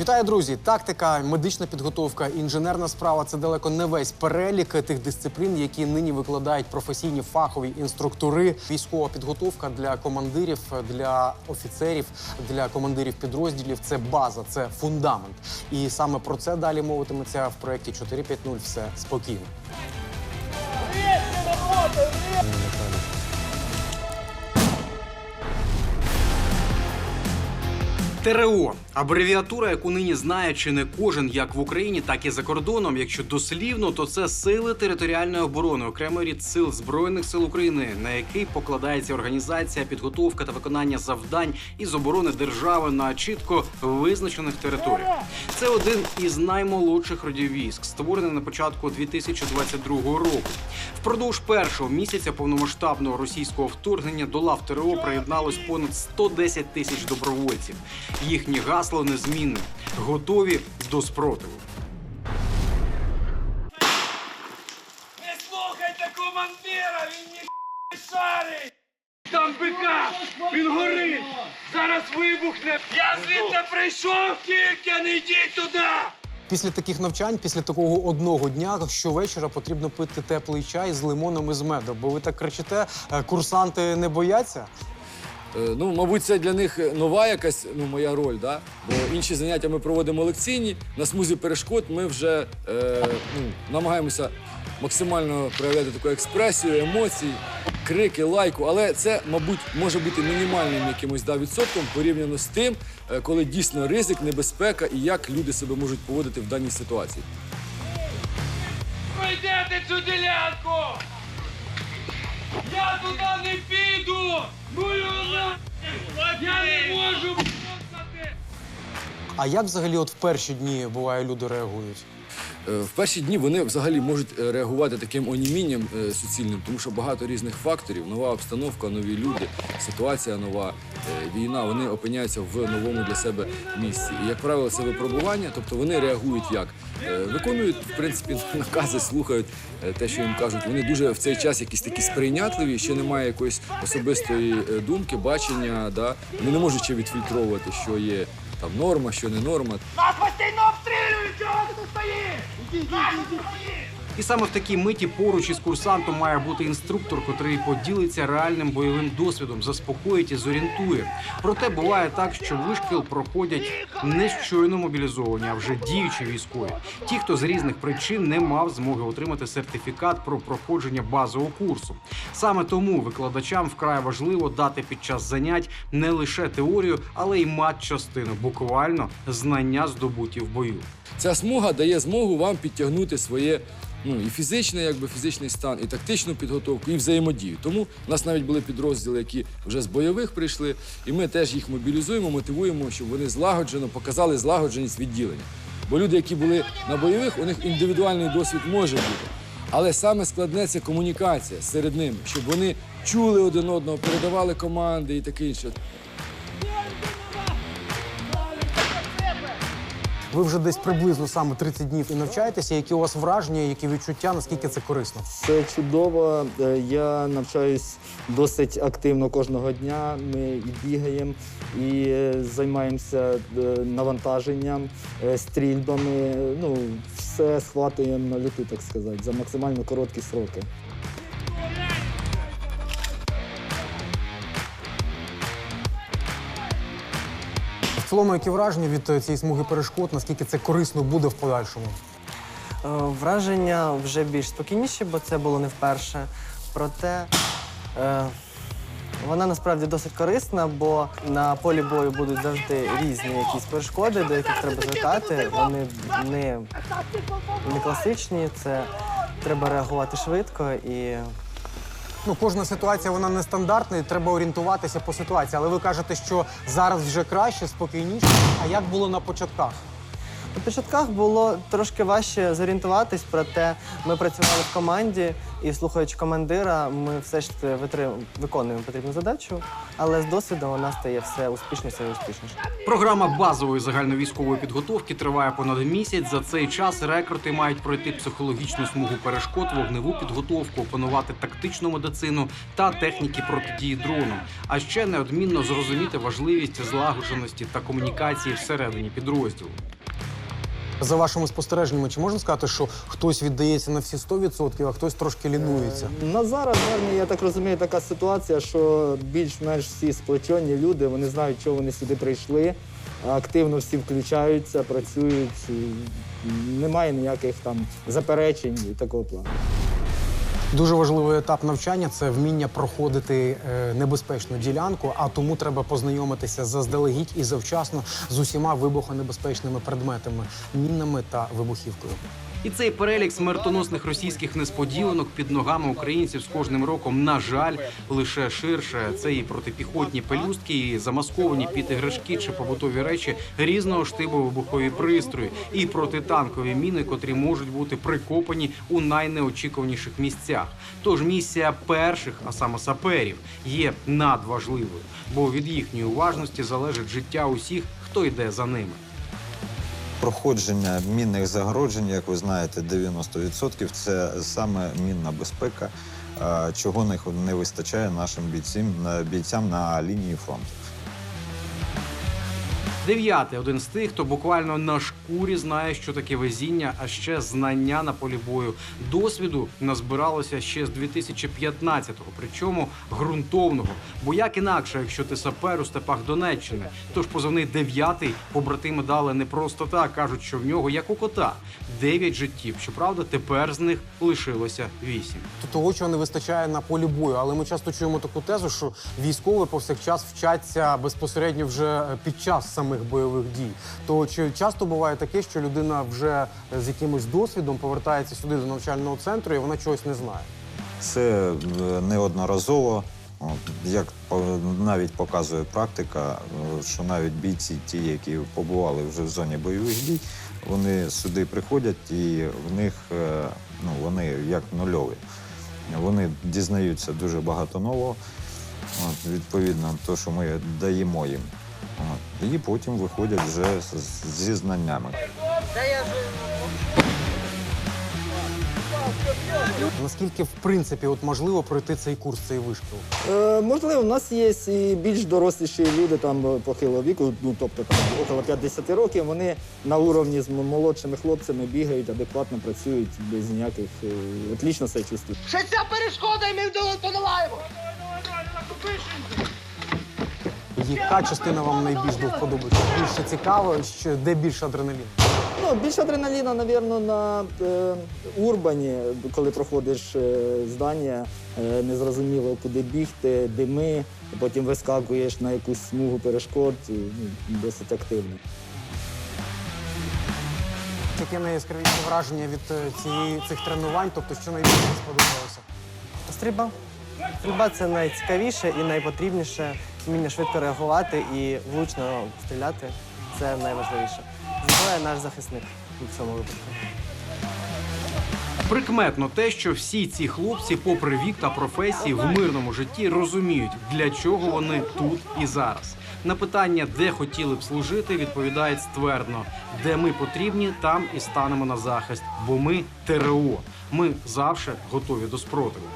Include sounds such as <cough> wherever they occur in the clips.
Вітаю, друзі! Тактика, медична підготовка, інженерна справа це далеко не весь перелік тих дисциплін, які нині викладають професійні фахові інструктори. Військова підготовка для командирів, для офіцерів, для командирів підрозділів це база, це фундамент. І саме про це далі мовитиметься в проєкті 4.5.0 Все спокійно. ТРО абревіатура, яку нині знає чи не кожен як в Україні, так і за кордоном. Якщо дослівно, то це сили територіальної оборони, окремий рід сил збройних сил України, на який покладається організація, підготовка та виконання завдань із оборони держави на чітко визначених територіях. Це один із наймолодших родів військ, створений на початку 2022 року. Впродовж першого місяця повномасштабного російського вторгнення до лав ТРО приєдналось понад 110 тисяч добровольців. Їхнє гасло незмінне готові до спротиву. Не слухайте командира, він ні шарить! Там бика! Він горить! Зараз вибухне! Я звідти прийшов тільки, не йдіть туди! Після таких навчань, після такого одного дня, щовечора потрібно пити теплий чай з лимоном і з медом. Бо ви так кричите, е, курсанти не бояться. Е, Ну, мабуть, це для них нова якась ну, моя роль, да? бо інші заняття ми проводимо лекційні. На смузі перешкод ми вже е, ну, намагаємося максимально проявляти таку експресію, емоцій, крики, лайку. Але це, мабуть, може бути мінімальним якимось да, відсотком порівняно з тим, е, коли дійсно ризик, небезпека і як люди себе можуть поводити в даній ситуації. Пройдете цю ділянку! Я туди не піду! Я не можу! А як взагалі, от в перші дні буває, люди реагують? Е, В перші дні вони взагалі можуть е, реагувати таким онімінням е, суцільним, тому що багато різних факторів, нова обстановка, нові люди, ситуація нова, війна, вони опиняються в новому для себе місці. І, як правило, це випробування, тобто вони реагують як? Виконують, в принципі, <laughs> накази, слухають те, що їм кажуть. Вони дуже в цей час якісь такі сприйнятливі, ще немає якоїсь особистої думки, бачення. Да? Вони не можуть ще відфільтровувати, що є там норма, що не норма. Нас постійно обстрілюють! Чого ти тут стоїш? Нас тут стоїть! І саме в такій миті поруч із курсантом має бути інструктор, котрий поділиться реальним бойовим досвідом, заспокоїть і зорієнтує. Проте буває так, що вишкіл проходять не щойно мобілізовані, а вже діючі військові. Ті, хто з різних причин не мав змоги отримати сертифікат про проходження базового курсу. Саме тому викладачам вкрай важливо дати під час занять не лише теорію, але й мат-частину, буквально знання здобуті в бою. Ця смуга дає змогу вам підтягнути своє ну, і фізичний, якби фізичний стан, і тактичну підготовку, і взаємодію. Тому в нас навіть були підрозділи, які вже з бойових прийшли, і ми теж їх мобілізуємо, мотивуємо, щоб вони злагоджено показали злагодженість відділення. Бо люди, які були на бойових, у них індивідуальний досвід може бути. Але саме складне це комунікація серед ними, щоб вони чули один одного, передавали команди і таке інше. Ви вже десь приблизно саме 30 днів і навчаєтеся. Які у вас враження, які відчуття, наскільки це корисно? Це чудово. Е, Я навчаюсь досить активно кожного дня. Ми і бігаємо, і е, займаємося е, навантаженням, стрільбами. Ну, все схватуємо на люту, так сказати, за максимально короткі сроки. В цілому, які враження від е, цієї смуги перешкод, наскільки це корисно буде в подальшому? Е, Враження вже більш спокійніші, бо це було не вперше. Проте е, вона насправді досить корисна, бо на полі бою будуть завжди різні якісь перешкоди, до яких треба звикати. Вони не, не класичні, це треба реагувати швидко і Ну, кожна ситуація вона нестандартна, і треба орієнтуватися по ситуації. Але ви кажете, що зараз вже краще, спокійніше. А як було на початках? На початках було трошки важче зорієнтуватись, проте ми працювали в команді і, слухаючи командира, ми все ж таки витрим- виконуємо потрібну задачу, але з досвідом у нас стає все успішніше і успішніше. Програма базової загальновійськової підготовки триває понад місяць. За цей час рекрути мають пройти психологічну смугу перешкод, вогневу підготовку, опанувати тактичну медицину та техніки протидії дрону. А ще неодмінно зрозуміти важливість злагодженості та комунікації всередині підрозділу. За вашими спостереженнями, чи можна сказати, що хтось віддається на всі 100%, а хтось трошки лінується? На зараз, наверное, я так розумію, така ситуація, що більш-менш всі сплочені люди, вони знають, чого вони сюди прийшли. Активно всі включаються, працюють. Немає ніяких там заперечень і такого плану. Дуже важливий етап навчання це вміння проходити е, небезпечну ділянку, а тому треба познайомитися заздалегідь і завчасно з усіма вибухонебезпечними предметами, мінами та вибухівкою. І цей перелік смертоносних російських несподіванок під ногами українців з кожним роком, на жаль, лише ширше. Це і протипіхотні пелюстки, і замасковані під іграшки чи побутові речі різного штибу вибухові пристрої, і протитанкові міни, котрі можуть бути прикопані у найнеочікуваніших місцях. Тож місія перших, а саме саперів, є надважливою, бо від їхньої уважності залежить життя усіх, хто йде за ними. Проходження мінних загороджень, як ви знаєте, 90% це саме мінна безпека, чого не вистачає нашим бійцям, бійцям на лінії фронту. Дев'ятий один з тих, хто буквально на шкурі знає, що таке везіння, а ще знання на полі бою. Досвіду назбиралося ще з 2015-го, причому ґрунтовного. Бо як інакше, якщо ти сапер у степах Донеччини, тож позивний дев'ятий побратими дали не просто так, кажуть, що в нього як у кота дев'ять життів. Щоправда, тепер з них лишилося вісім. То того, чого не вистачає на полі бою. Але ми часто чуємо таку тезу, що військові повсякчас вчаться безпосередньо вже під час самих бойових дій. То чи часто буває таке, що людина вже з якимось досвідом повертається сюди до навчального центру і вона чогось не знає? Це е, неодноразово. Як навіть показує практика, е, що навіть бійці, ті, які побували вже в зоні бойових дій, вони сюди приходять і в них е, ну, вони як нульові. Вони дізнаються дуже багато нового, от, відповідно, то, що ми даємо їм. От, і потім виходять вже зі знаннями. Наскільки в принципі от можливо пройти цей курс, цей вишкіл? Е, можливо, у нас є і більш доросліші люди там е, похилого віку, ну тобто там около 50 років. Вони на уровні з молодшими хлопцями бігають, адекватно працюють без ніяких е, отлично себе чувствують. Ще ця перешкода, і ми вдало- подолаємо. Яка частина вам найбільш до вподоби? Що Більше цікаво, що де більше адреналіну? Ну, більше адреналіна, напевно, на е, урбані, коли проходиш е, здання, е, незрозуміло, куди бігти, дими, потім вискакуєш на якусь смугу перешкод, е, ну, досить активно. Яке найяскравіше враження від е, цієї цих тренувань? Тобто, що найбільше сподобалося? Стрільба. Стрільба це найцікавіше і найпотрібніше. Вміння швидко реагувати і влучно стріляти це найважливіше. Зброя наш захисник в цьому випадку. Прикметно те, що всі ці хлопці, попри вік та професії, в мирному житті розуміють, для чого вони тут і зараз. На питання, де хотіли б служити, відповідають ствердно: де ми потрібні, там і станемо на захист. Бо ми ТРО. Ми завжди готові до спротиву.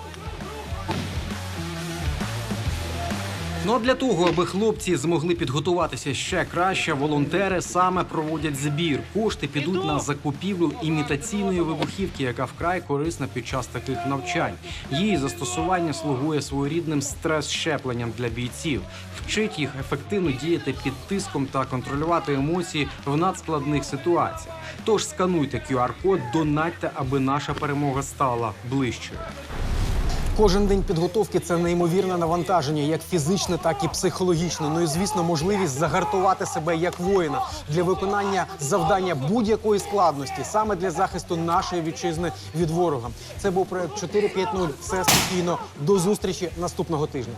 Ну а для того, аби хлопці змогли підготуватися ще краще, волонтери саме проводять збір. Кошти підуть на закупівлю імітаційної вибухівки, яка вкрай корисна під час таких навчань. Її застосування слугує своєрідним стрес-щепленням для бійців, вчить їх ефективно діяти під тиском та контролювати емоції в надскладних ситуаціях. Тож скануйте QR-код, донатьте, аби наша перемога стала ближчою. Кожен день підготовки це неймовірне навантаження, як фізичне, так і психологічне. Ну і звісно, можливість загартувати себе як воїна для виконання завдання будь-якої складності, саме для захисту нашої вітчизни від ворога. Це був проект 4.5.0. Все спокійно. До зустрічі наступного тижня.